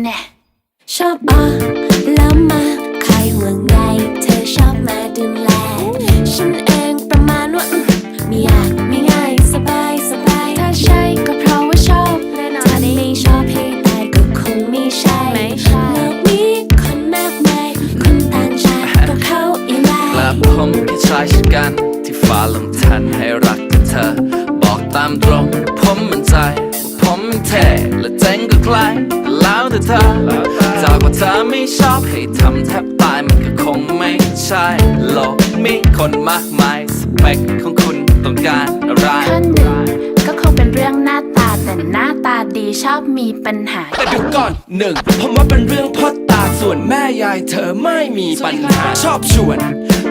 แน่ชอบอะแล้วมาใครห่วงใยเธอชอบมาดูแล ฉันเองประมาณว่าไม่ยากไม่ง่ายสบายสบายถ้าใช่ก็เพราะว่าชอบแน่นอนถ้าไม่ชอบให้ตายก็คงไม่ใช่ไม่ใช่โลกนี้คนมากมายคนต่างชาติก็เข้าอีไลและผมแค่ชายชะกัน ที่ฟ้าลงทันให้รักกับเธอ บอกตามตรงผมมันใจ ผมมันเท่และเจ๋งก็ใคร แล้วแต่เธอจากว่าเธอไม่ชอบให้ทำแทบตายมันก็คงไม่ใช่โลกมีคนมากมายสเปคของคุณต้องการอะไรข้อหนึ่งก็คงเป็นเรื่องหน้าตาแต่หน้าตาดีชอบมีปัญหา แต่เดูก่อนหนึ่งผมว่าเป็นเรื่องพ่อตาส่วนแม่ยายเธอไม่มีปัญหาชอบชวน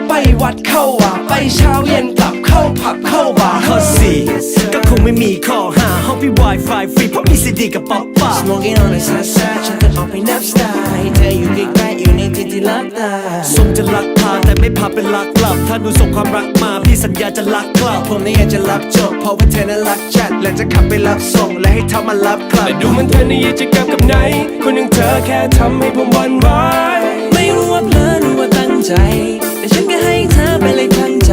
ไปวัดเข้าว่าไปเช้าเย็นกลับ เข้าผับเข้าบาร์ข้อสี่ก็คงไม่มีข้อห้าห้องพี่ Wi-Fi ฟรีเพราะมีซีดีกับป๊อปป้า Smoking on the sunset ฉันก็ออกไปนับสไตล์เธออยู่ใกล้ๆอยู่ในที่ที่รักตาส่งจะรักพาแต่ไม่พาเป็นรักกลับ ถ้าหนูส่งความรักมา พี่สัญญาจะรักกลับ ผมนี่อยากจะรับจบเพราะว่าเธอนั้นรักจัดและจะขับไปรับส่งและให้เธอมารับกลับแต่ดูมันเธอในกิจกรรมกับไหน คนอย่างเธอแค่ทำให้ผมหวันไหวไม่รู้ว่าเพลอหรือว่าตั้งใจ แต่ฉันก็ให้เธอไปเลยทั้ง ใจ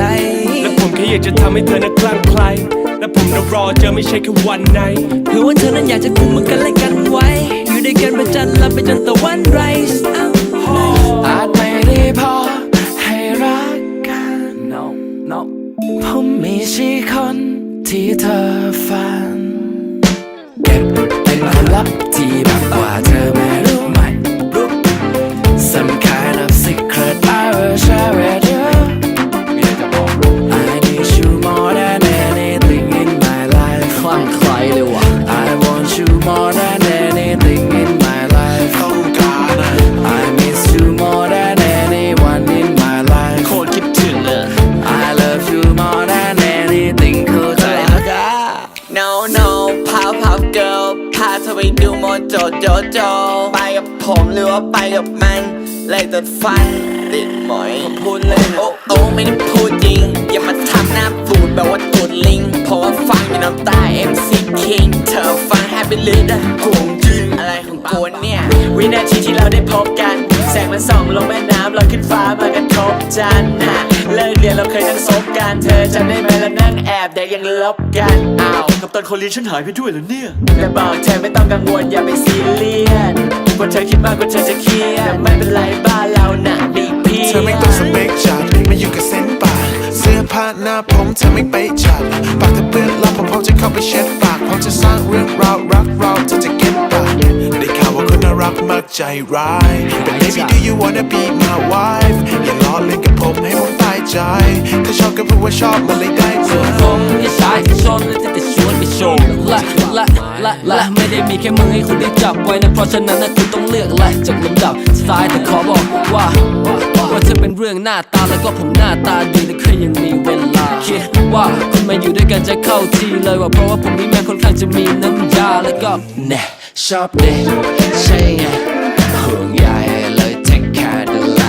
และผมแค่อยากจะทำให้เธอนั้นคลั่งไคล้และผมน่ะรอเจอไม่ใช่แค่วันไหนเพื่อว่าเธอนั้นอยากจะกุมมือกันและกัน ไปกับผมหรือว่าไปกับมันเลยตัดฟันติดหมอยผมพูดเล่นโอ้โอ้ไม่ได้พูดจริง อย่ามาทำหน้าฟูดแบบว่าตูดลิงเพราะว่าฟังอยู่น้ำตา MC King เธอฟัง Happy l i t อะห่วงจริงอะไรของกูเนี่ย วินาทีที่เราได้พบกัน แสงมันส่องลงแม่น้ำลอยขึ้นฟ้ามากระทบจันทร์น่ะเลิกเรียนเราเคยนั่งซบกันเธอจำได้ไหมเรานั่งแอบแต่ยังลบกันอ้าวกับตันคนเรียนฉันหายไปด้วยแล้วเนี่ยแต่บอกเธอไม่ต้องกังวลอย่าไปซีเรียสว่าเธอคิดมากกว่าเธอจะเครียดไม่เป็นไรบ้านเราน่ะมีพียเธอไม่ต้องสเปคจัดมาอยู่กับเส้นป่าเสื้อผ้าหน้าผมเธอไม่ไปจัดปากเธอเปื้อนแล้วผมพร้อมจะเข้าไปเช็ดปากพร้อมจะสร้างเรื่องราวรักเราเธอจะเก็บปาก รักมักใจร้าย But baby do you wanna be my wife อย่าล้อเล่นกับผมให้ผมตายใจ ถ้าชอบก็เพราะว่าชอบมันเลยได้ไหมผมแค่ชายที่ชนและที่จะชวนไปโชว์ละละละละไม่ได้มีแค่มือให้คุณได้จับไว้นะเพราะฉะนั้นนะคุณต้องเลือกและจากลำดับซ้ายแต่ขอบอกว่าว่าเธอเป็นเรื่องหน้าตาแล้วก็ผมหน้าตาดีและเคยยังมีเวลาคิดว่าคุณมาอยู่ด้วยกันจะเข้าทีเลยว่าเพราะว่าผมนี่แม่ค่อนข้างจะมีน้ำยาแล้วก็แน่ ชอบเด็กใช่ไงห่วงใยเลยเทคแคร์ดูแล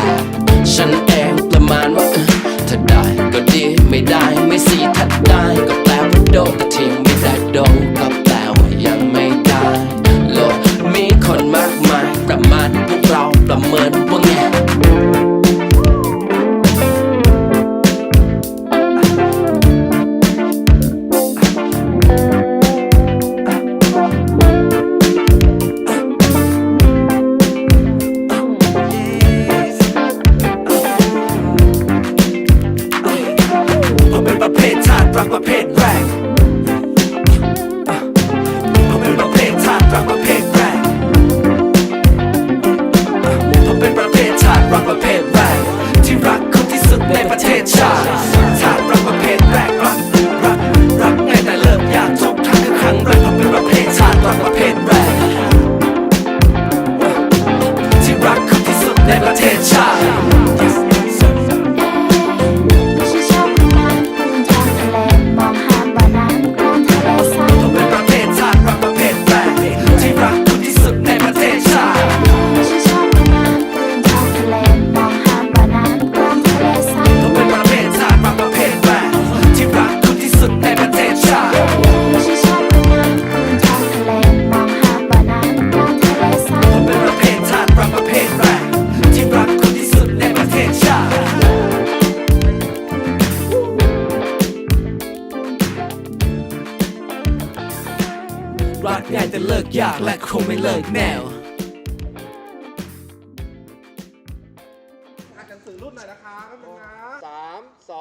ฉันเองประมาณว่าเออถ้าได้ก็ดีไม่ได้ไม่สีถ้าได้ก็แปลว่าโดนแต่ทิ้ง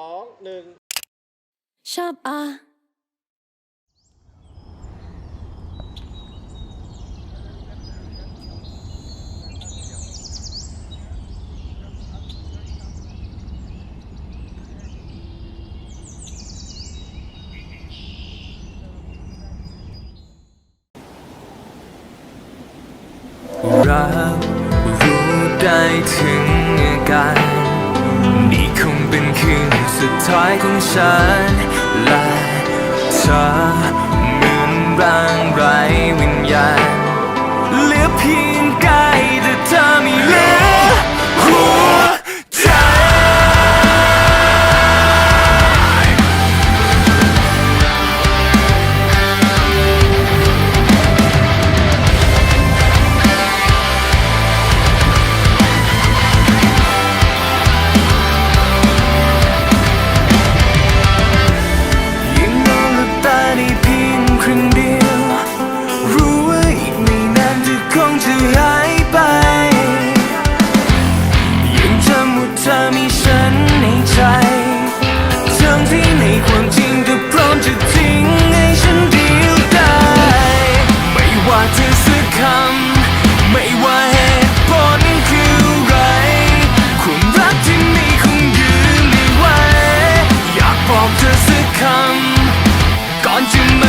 องหนึ่งชอบอะรัก ท้อยของฉันและเธอเหมือนร่างไร คำก่อนจะ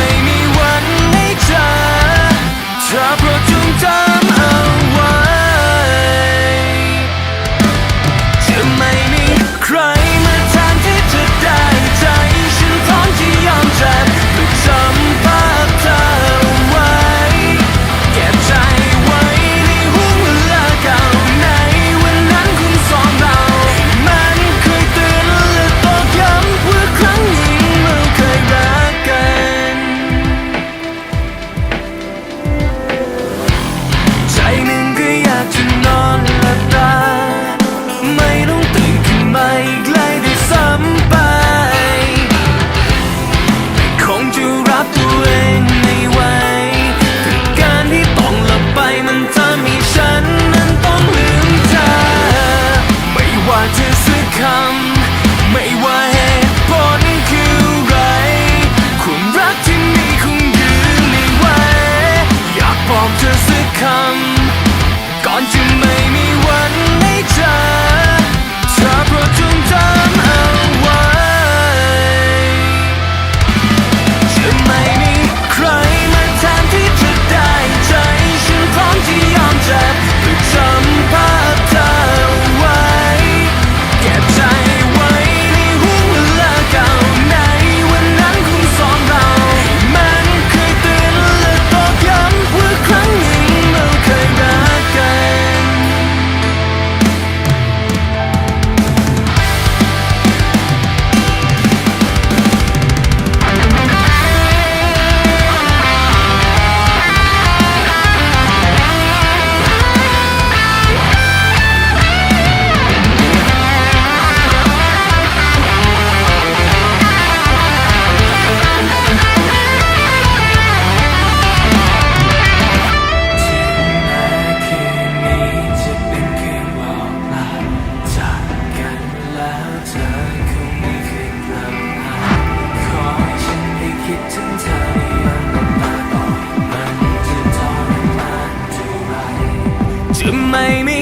to make me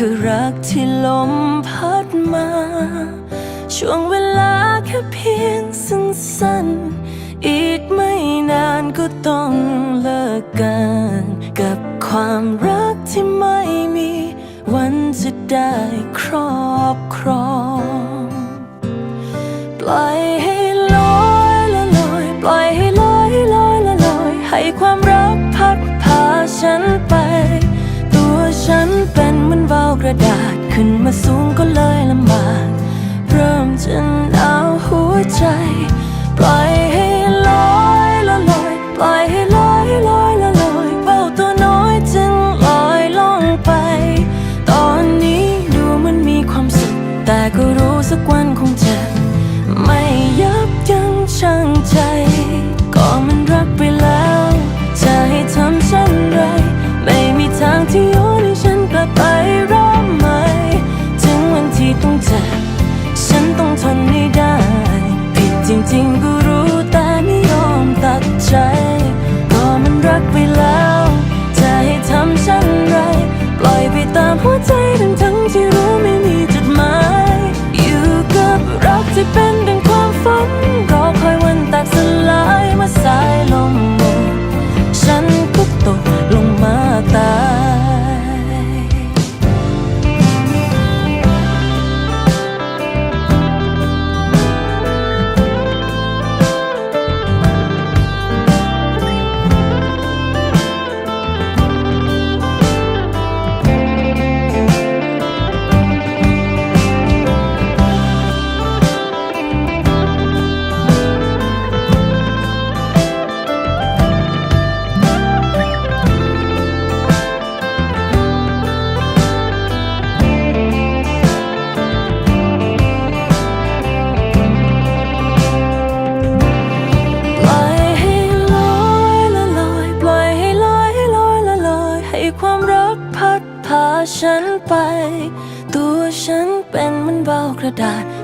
คือรักที่ลมพัดมา ช่วงเวลาแค่เพียงสั้นๆ อีกไม่นานก็ต้องเลิกกัน กับความรักที่ไม่มี วันจะได้ครอบครองปล่อยให้ลอยละลอย ปล่อยให้ลอยลอยละลอย ให้ความรักพัดพาฉันไป วาวกระดาษขึ้นมาสูงก็เลยลำบากเริ่มจะหนาวหัวใจ ปล่อยให้ลอยละลอยปล่อยให้ลอยลอยละลอยเบาตัวน้อยจึงลอยลงไป ตอนนี้ดูเหมันมีความสุขแต่ก็รู้สักวัน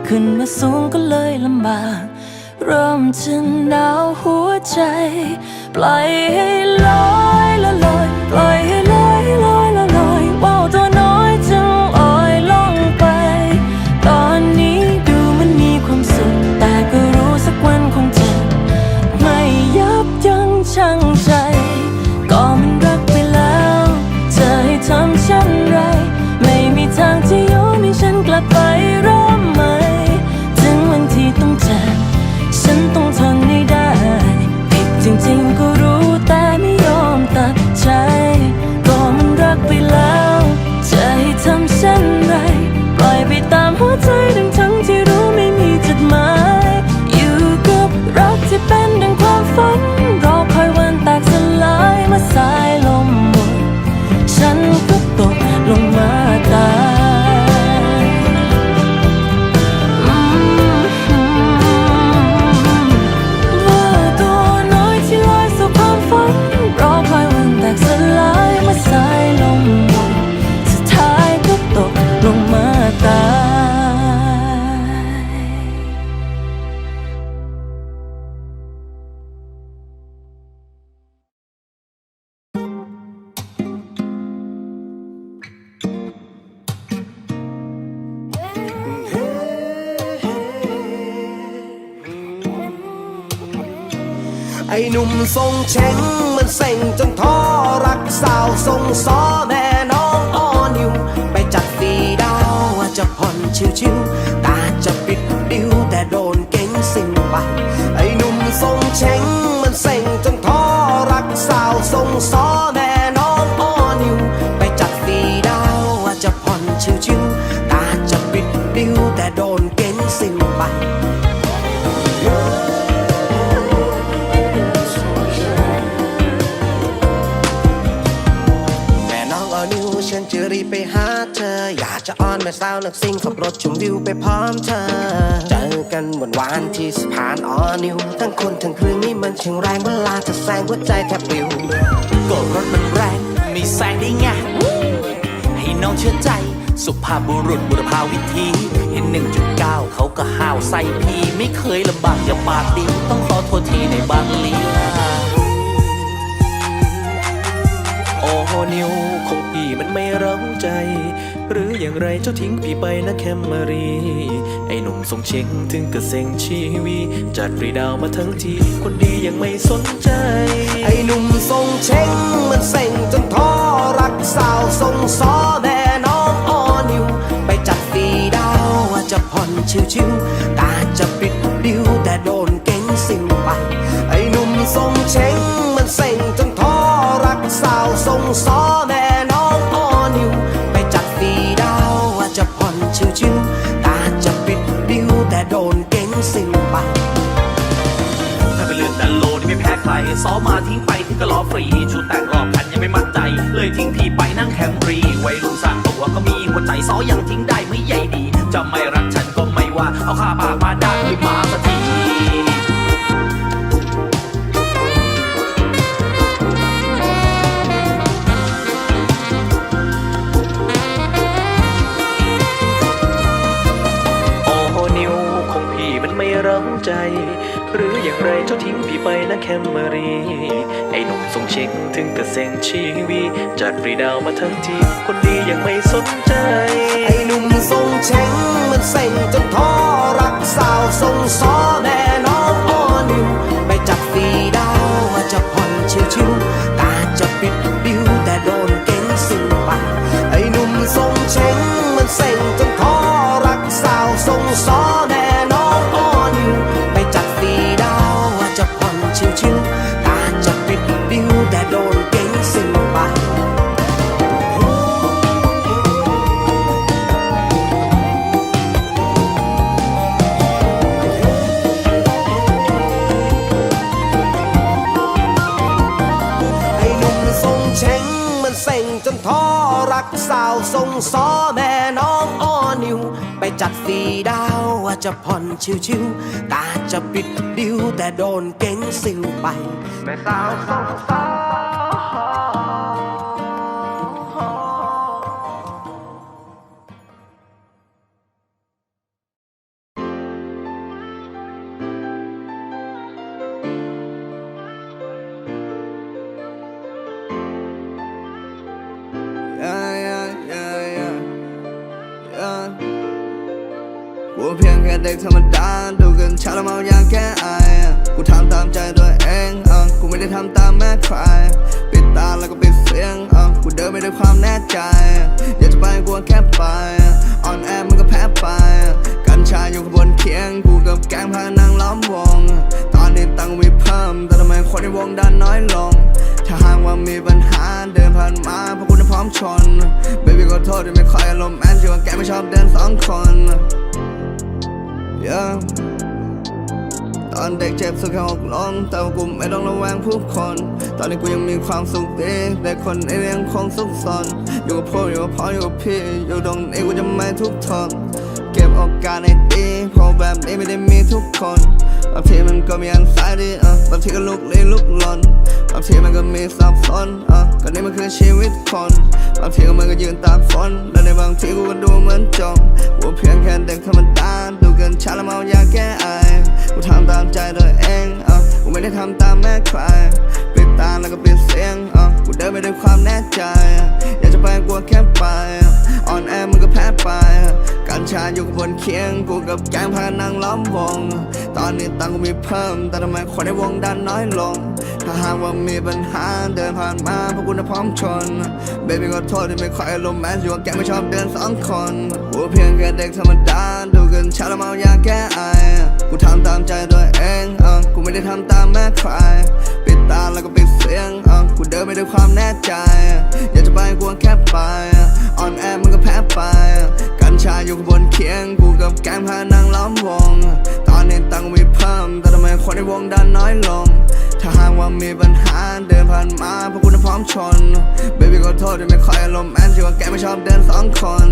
ขึ้นมาสูงก็เลยลำบาก เริ่มจะหนาวหัวใจ ปล่อยให้ลอยละลอยปล่อยให้ ไอ้หนุ่มทรงเชงมันเซ็งจนท้อรักสาวทรงซ้อแม่น้องอ้อนิว ไปจัดฟีดาวว่าจะผ่อนชิวๆตาจะปิดดิวแต่โดนเก่งสิ่งไปไอ้หนุ่มทรงเชงมันเซ็งจนท้อรักสาวทรงซ้อ แม่สาวนักซิ่งขับรถชมวิวไปพร้อมเธอ เจอกันวันวานที่สะพานออนิว ทั้งคนทั้งคืนนี้มันช่างแรงเวลาเธอแซงหัวใจแทบปลิวก็รถมันแรงไม่แซงได้ไงเชื่อใจ สุภาพบุรุษบุรพาวิธี เห็น1.9เขาก็ห้าวใส่พี่ ไม่เคยลำบากอย่าปากดี ต้องขอโทษทีในบางลี นิวคงพี่มันไม่เร้าใจ หรืออย่างไรเจ้าทิ้งพี่ไปนะแคมมารี ไอ้หนุ่มทรงเช็งถึงกระเซ็งชีวี จัดฟรีดาวมาทั้งทีคนดียังไม่สนใจ ไอ้หนุ่มทรงเชงมันเซ็งจนท้อรักสาวทรงซ้อแม่น้องออนิว ไปจัดฟีดาวว่าจะผ่อนชิวๆตาจะปิดดิวแต่โดนเก่งสิ่งไปไอ ซ้อมมาทิ้งไปที่ก็ล้อฟรีชุดแต่งรอบคันยังไม่มั่นใจ เลยทิ้งพี่ไปนั่งแคมรีวัยรุ่นสร้างตัวก็มีหัวใจซ้อยังทิ้งได้ไม่ใหญ่ดี จะไม่รักฉันก็ไม่ว่าเอาค่าปากมาได้ไม่มาสักที ไปนะแคมมารี ไอ้หนุ่มทรงเช็งถึงกระเซ็งชีวีจัดฟรีดาวมาทั้งทีคนดียังไม่สนใจ ไอ้หนุ่มทรงเช้งมันเซ็งจนท้อรักสาวทรงซอแม่น้องออนิวไปจับฟรีดาวมาจะผ่อนชิวๆตาจะปิด ซ็งจนท้อรักสาวทรงซ้อแม่น้องอ้อนิว ไปจัดฟีดาวว่าจะผ่อนชิวๆตาจะปิดดิวแต่โดนเก่งสิวไป แม่สาวทรงซ้อ กูเพียงแค่เด็กธรรมดาดูกันชาละเมาอย่างแค่อกูทำตามใจตัวเองอะกูไม่ได้ทำตามแม่ใครปิดตาแล้วก็ปิดเสียงอะกูเดินไปด้วยความแน่ใจ อยากจะไปกลัวแค่ไปออนแอมันก็แพ้ไป กัญชาอยู่ขางบนเคียง กูกับแก๊งพานั่งล้อมวง ตอนนี้ตังค์มีเพิ่ม แต่ทำไมคนในวงดันน้อยลง ถ้าหากว่ามีปัญหาเดินผ่านมาเพราะกูน่ะพร้อมชน Baby ขอโทษที่ไม่ค่อยอารมณ์แอนที่ว่าแกไม่ชอบเดินสองคน yeah. ตอนเด็กเจ็บสุดแค่หกล้มแต่ว่ากูไม่ต้องระแวงผู้คน ตอนนี้กูยังมีความสุขดีแต่คนนี้ยังคงสุขสนอยู่กับพ่ออยู่กับพ่ออยู่กับพี่ อยู่ตรงนี้กูจะไม่ทุกทนเก็บโอกาสในดีเพราะแบบนี้ไม่ได้มีทุกคนบางทีมันก็มีอันสายดีอะบางทีก็ลุกลี้ลุกลนบางทีมันก็มีสับสนอะก็นี่มันคือชีวิตคนบางทีก็มันก็ยืนตากฝนและใน บางทีกูก็ดูเหมือนจมกูเพียงแค่เด็กธรรมดาดูเกินชาและเมาอยากแก้ไอกูทำตามใจตัวเองอะกูไม่ได้ทำตามแม่ใครปิดตาแล้วก็ปิดเสียงอะกูเดินไปด้วยความแน่ใจ อยากจะไปกลัวแค่ไปอ่อนแอมันก็แพ้ไปกัญชาอยู่กับบนเคียงกูกับแกงพานั่งล้อมวง ตอนนี้ตังกูมีเพิ่ม แต่ทำไมคนในวงดันน้อยลง ถ้าหากว่ามีปัญหาเดินผ่านมาพราะกูน่ะพร้อมชน Baby ขอโทษที่ไม่ค่อยอารมแมนอยู่กับแกไม่ชอบเดินสองคนกูเพียงแค่เด็กธรรมดาดูกินชาและเมาอยาแก้ไอกูทำตามใจตัวเองอะกูไม่ได้ทำตามแม่ใครปิดตาแล้วก็ปิดเสียงอะกูเดินไปด้วยความแน่ใจ อยากจะไปกลัวแค่ไปออนแอร์มันก็แพ้ไป อยู่บนเคียงกูกับแก๊งพานั่งล้อมวง ตอนนี้ตังค์มีเพิ่ม แต่ทำไมคนในวงดันน้อยลง ถ้าหากว่ามีปัญหาเดินผ่านมาเพราะกูน่ะพร้อมชน Baby ขอโทษที่ไม่ค่อยอารมณ์แอนที่ว่าแกไม่ชอบเดินสองคน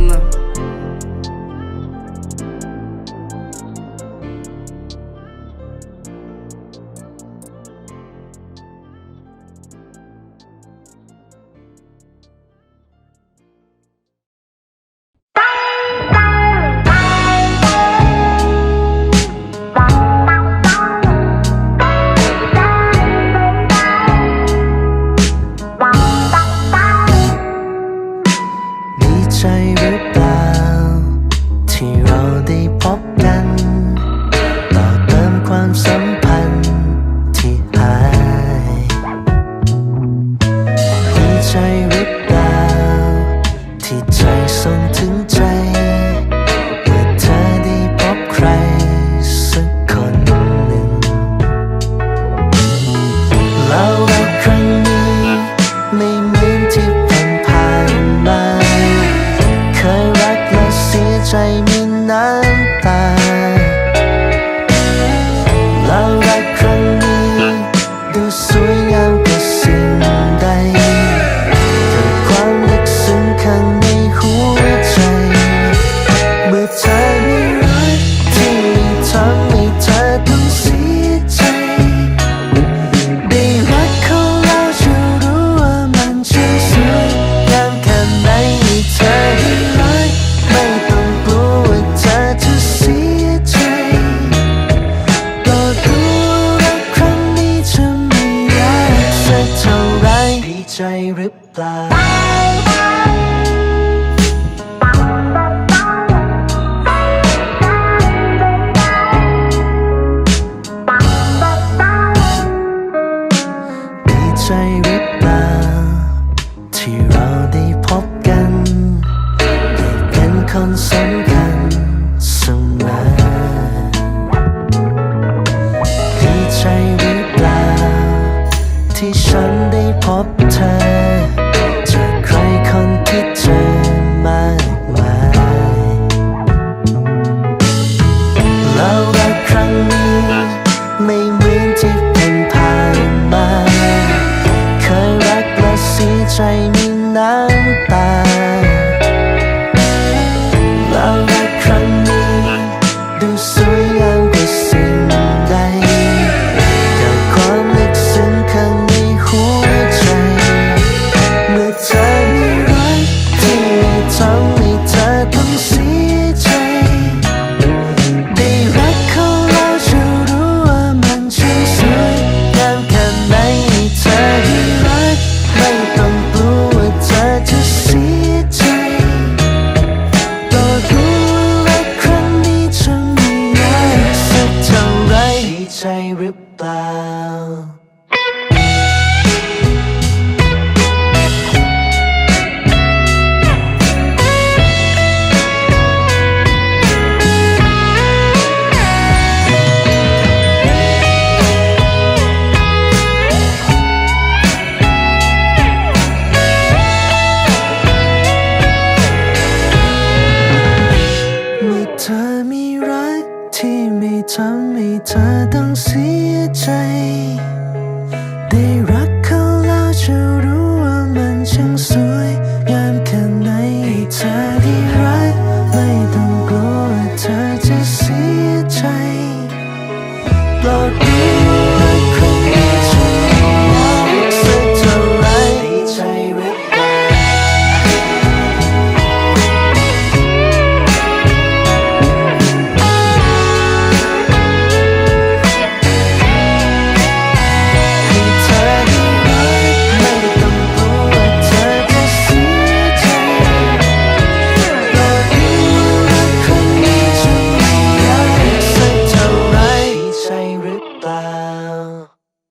追